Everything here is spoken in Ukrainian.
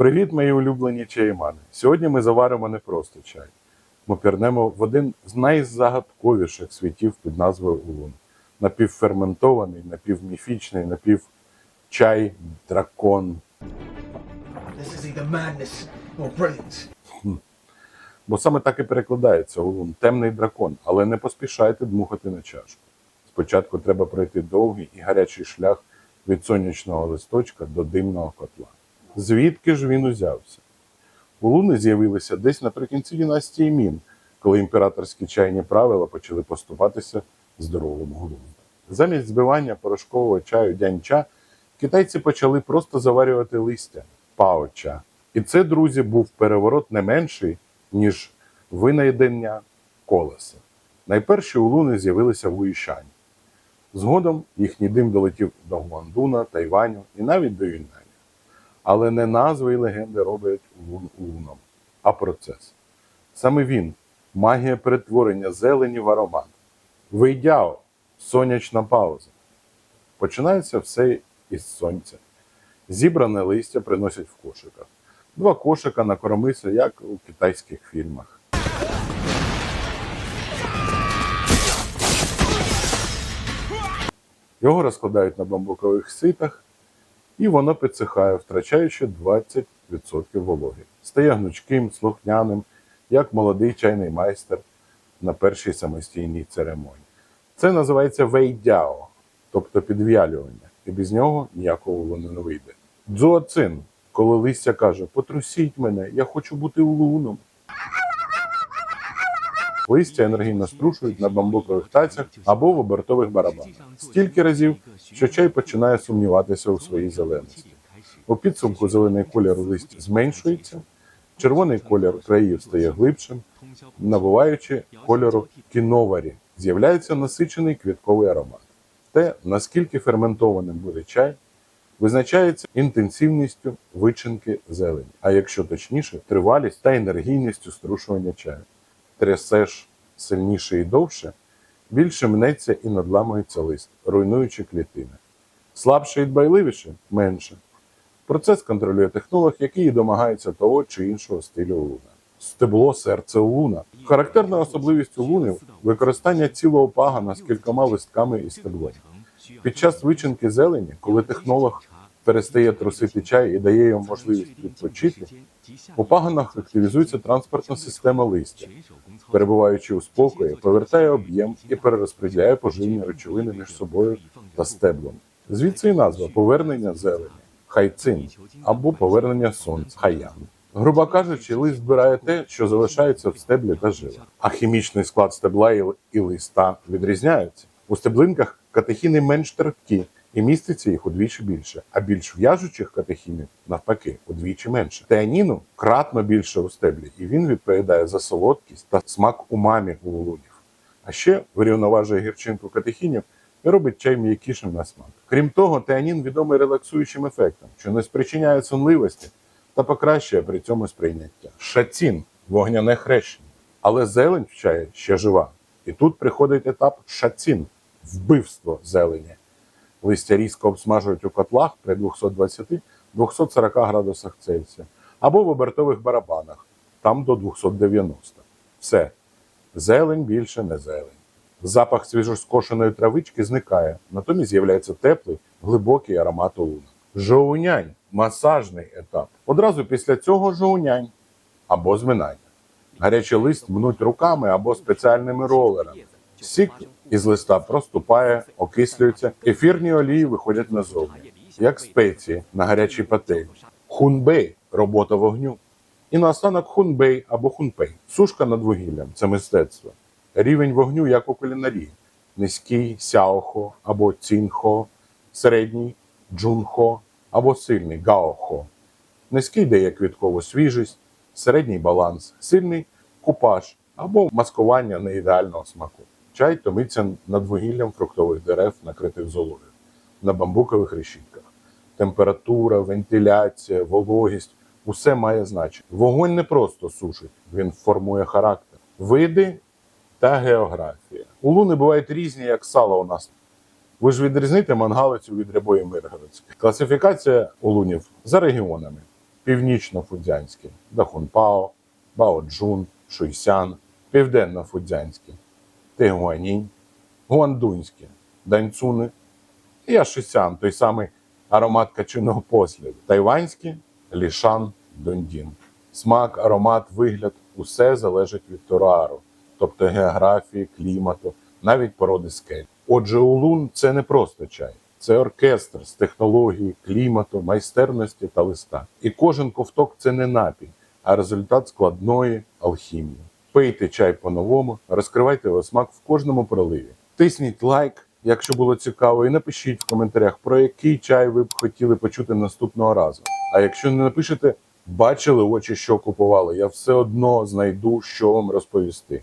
Привіт, мої улюблені чаємани. Сьогодні ми заваримо не просто чай. Ми пірнемо в один з найзагадковіших світів під назвою Улун. Напівферментований, напівміфічний, напівчай, дракон. This is either madness or brilliance. Бо саме так і перекладається Улун темний дракон, але не поспішайте дмухати на чашку. Спочатку треба пройти довгий і гарячий шлях від сонячного листочка до димного котла. Звідки ж він узявся? Улуни з'явилися десь наприкінці династії Мін, коли імператорські чайні правила почали поступатися здоровому глузду. Замість збивання порошкового чаю дянча китайці почали просто заварювати листя паоча. І це, друзі, був переворот не менший, ніж винайдення колеса. Найперші улуни з'явилися в Уїшані. Згодом їхній дим долетів до Гуандуна, Тайваню і навіть до Юньнані. Але не назви і легенди роблять улун улуном, а процес. Саме він магія перетворення зелені в аромат. Вийдяо, сонячна пауза. Починається все із сонця. Зібране листя приносять в кошиках. Два кошика на коромислі, як у китайських фільмах. Його розкладають на бамбукових ситах, і воно підсихає, втрачаючи 20% вологи. Стає гнучким, слухняним, як молодий чайний майстер на першій самостійній церемонії. Це називається вейдяо, тобто підв'ялювання, і без нього ніякого воно не вийде. Дзуацин, коли листя каже: Потрусіть мене, я хочу бути улуном. Листя енергійно струшують на бамбукових тацях або в обертових барабанах. Стільки разів, що чай починає сумніватися у своїй зеленості. У підсумку зелений колір листя зменшується, червоний колір країв стає глибшим, набуваючи кольору кіноварі, з'являється насичений квітковий аромат. Те, наскільки ферментованим буде чай, визначається інтенсивністю вичинки зелені, а якщо точніше, тривалість та енергійністю струшування чаю. Трясеш сильніше і довше, більше мнеться і надламується лист, руйнуючи клітини. Слабше і дбайливіше менше. Процес контролює технолог, який домагається того чи іншого стилю луна. Стебло серце луна. Характерна особливість лунів використання цілого пагана з кількома листками і стеблом. Під час вичинки зелені, коли технолог перестає трусити чай і дає йому можливість відпочити, у паганах активізується транспортна система листя, перебуваючи у спокої, повертає об'єм і перерозподіляє поживні речовини між собою та стеблом. Звідси і назва повернення зелені хайцин або повернення сонця хаян. Грубо кажучи, лист збирає те, що залишається в стеблі та жилах. А хімічний склад стебла і, листа відрізняються. У стеблинках катехіни менш терпкі і міститься їх удвічі більше, а більш в'яжучих катехінів навпаки удвічі менше. Теаніну кратно більше у стеблі, і він відповідає за солодкість та смак умамі у лунів. А ще вирівноважує гірчинку катехінів і робить чай м'якішим на смак. Крім того, теанін відомий релаксуючим ефектом, що не спричиняє сонливості та покращує при цьому сприйняття. Шацін вогняне хрещення. Але зелень в чаї ще жива. І тут приходить етап шацін вбивство зелені. Листя різко обсмажують у котлах при 220-240 градусах Цельсія або в обертових барабанах, там до 290. Все. Зелень більше не зелень. Запах свіжоскошеної травички зникає, натомість з'являється теплий, глибокий аромат луна. Жоунянь масажний етап. Одразу після цього жоунянь або зминання. Гарячий лист мнуть руками або спеціальними ролерами. Сік із листа проступає, окислюється, ефірні олії виходять назовні, як спеції на гарячій пательні. Хунбей робота вогню. І наостанок хунбей або хунпей. Сушка над вугіллям це мистецтво. Рівень вогню, як у кулінарії. Низький сяохо або цінхо, середній джунхо або сильний гаохо. Низький дає квіткову свіжість, середній баланс, сильний купаж або маскування неідеального смаку. Чай томиться над вугіллям фруктових дерев, накритих золою, на бамбукових решітках. Температура, вентиляція, вологість усе має значення. Вогонь не просто сушить, він формує характер, види та географія. Улуни бувають різні, як сало у нас. Ви ж відрізните мангалицю від рябої миргородської. Класифікація улунів за регіонами. північно-фудзянське Дахунпао, Баоджун, Шуйсян, південно-фудзянське Тегуанінь, Гуандунське, Даньцуни і Ашисян, той самий аромат качиного посліду, тайванське Лішан, Дондін. Смак, аромат, вигляд усе залежить від туруару, тобто географії, клімату, навіть породи скель. Отже, улун це не просто чай, це оркестр з технології, клімату, майстерності та листа. І кожен ковток це не напій, а результат складної алхімії. Пийте чай по-новому, розкривайте його смак в кожному проливі. Тисніть лайк, якщо було цікаво, і напишіть в коментарях, про який чай ви б хотіли почути наступного разу. А якщо не напишете, бачили очі, що купували, я все одно знайду, що вам розповісти.